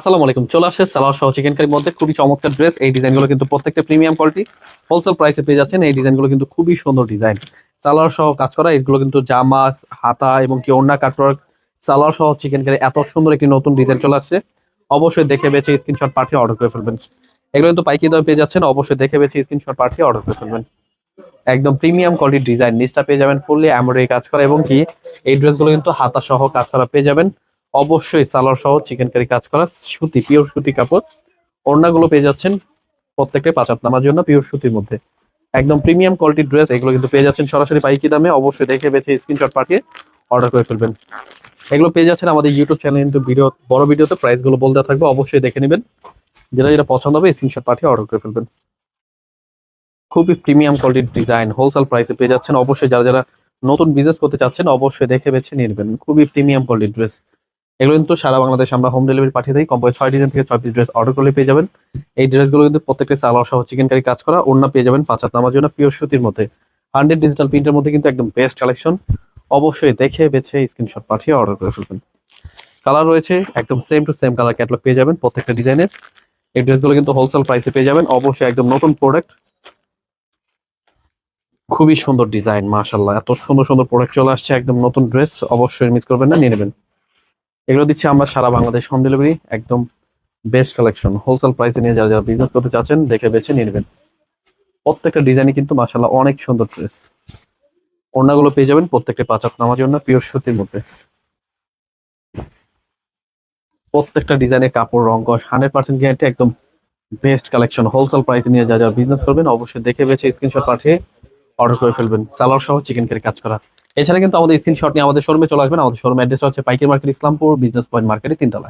আসসালামু আলাইকুম, চলে আসে সালোয়ার সহ চিকেন কারির মধ্যে। খুবই চমৎকার ড্রেস এই ডিজাইনগুলো কিন্তু প্রত্যেকটা প্রিমিয়াম কোয়ালিটি হোলসেল প্রাইসে পেয়ে যাচ্ছেন, এই ডিজাইনগুলো কিন্তু খুবই সুন্দর ডিজাইন। সালোয়ার সহ কাজ করা, এগুলো কিন্তু জামা হাতা এবং কি ওড়না কাটওয়ার্ক সালোয়ার সহ চিকেন কারি এত সুন্দর একটি নতুন ডিজাইন চলে আসছে। অবশ্যই দেখে বেছে স্ক্রিনশট পাঠিয়ে অর্ডার করে ফেলবেন। এগুলো কিন্তু পাইকি দামে পেয়ে যাচ্ছেন, অবশ্যই দেখে বেছে স্ক্রিনশট পাঠিয়ে অর্ডার করে ফেলবেন। একদম প্রিমিয়াম কোয়ালিটির ডিজাইন, নিচটা পেয়ে যাবেন ফুললি এমব্রয়ডারি কাজ করা এবং কি এই ড্রেসগুলো কিন্তু হাতা সহ কাজ করা পেয়ে যাবেন। অবশ্যই সালোয়ার সহ চিকেন কারি কাজ করা, সুতি পিওর সুতি কাপড়। ওড়নাগুলো পেয়ে যাচ্ছেন প্রত্যেকটা পাঁচাত নামার জন্য পিওর সুতির মধ্যে। একদম প্রিমিয়াম কোয়ালিটির ড্রেস এগুলো কিন্তু পেয়ে যাচ্ছেন সরাসরি পাইকি দামে। অবশ্যই দেখে বেছে স্ক্রিনশট পাঠিয়ে অর্ডার করে ফেলবেন। এগুলো পেয়ে যাচ্ছেন আমাদের ইউটিউব চ্যানেল কিন্তু ভিডিও বড় ভিডিওতে প্রাইসগুলো বলতে থাকবে, অবশ্যই দেখে নেবেন। যেটা যেটা পছন্দ হবে স্ক্রিনশট পাঠিয়ে অর্ডার করে ফেলবেন। খুবই প্রিমিয়াম কোয়ালিটির ডিজাইন হোলসেল প্রাইসে পেয়ে যাচ্ছেন। অবশ্যই যারা যারা নতুন বিজনেস করতে চাচ্ছেন, অবশ্যই দেখে বেছে নিয়ে নেবেন। খুবই প্রিমিয়াম কোয়ালিটির ড্রেস এগুলো কিন্তু সারা বাংলাদেশ আমরা হোম ডেলিভারি পাঠিয়ে দিই। কমপক্ষে ছয় ডিজাইন থেকে ছয় ড্রেস অর্ডার করলে পেয়ে যাবেন। এই ড্রেসগুলো কিন্তু প্রত্যেকটা সালোয়ার সহ চিকেন কারি কাজ করা, ওড়না পেয়ে যাবেন পাঁচ হাত নামার জন্য পিওর সুতির মধ্যে। হান্ড্রেড ডিজিটাল প্রিন্টের মধ্যে কিন্তু একদম বেস্ট কালেকশন অবশ্যই দেখে, বেছে স্ক্রিনশট পাঠিয়ে অর্ডার করে ফেলবেন। কালার রয়েছে, একদম same to same colour catalogue পেয়ে যাবেন প্রত্যেকটা ডিজাইনের এই ড্রেসগুলো কিন্তু হোলসেল প্রাইসে পেয়ে যাবেন। অবশ্যই একদম নতুন প্রোডাক্ট খুবই সুন্দর ডিজাইন মাশাল্লাহ এত সুন্দর সুন্দর প্রোডাক্ট চলে আসছে, একদম নতুন ড্রেস অবশ্যই মিস করবেন না, নিয়ে নেবেন। এগুলো দিচ্ছি আমরা সারা বাংলাদেশ হোম ডেলিভারি একদম বেস্ট কালেকশন হোলসেল প্রাইসে নিয়ে যারা যারা বিজনেস করতে চাচ্ছেন, দেখে বেছে নিয়ে নেবেন। প্রত্যেকটা ডিজাইনই কিন্তু মাশাল্লাহ অনেক সুন্দর ড্রেস ওড়নাগুলো পেয়ে যাবেন প্রত্যেকটা পাঁচাত নামার জন্য পিওর সুতির মধ্যে। প্রত্যেকটা ডিজাইনে কাপড় রঙ হান্ড্রেড পার্সেন্ট গ্যারান্টি একদম বেস্ট কালেকশন হোলসেল প্রাইসে নিয়ে যারা যারা বিজনেস করবেন, অবশ্যই দেখে বেছে স্ক্রিনশট পাঠিয়ে অর্ডার করে ফেলবেন। সালোয়ার সহ চিকেন কারি কাজ করা। এছাড়া কিন্তু আমাদের স্ক্রিনশট নিয়ে আমাদের শোরুমে চলে আসবেন। আমাদের শোরুম অ্যাড্রেস হচ্ছে পাইকারি মার্কেট ইসলামপুর বিজনেস পয়েন্ট মার্কেটে তিনতলায়।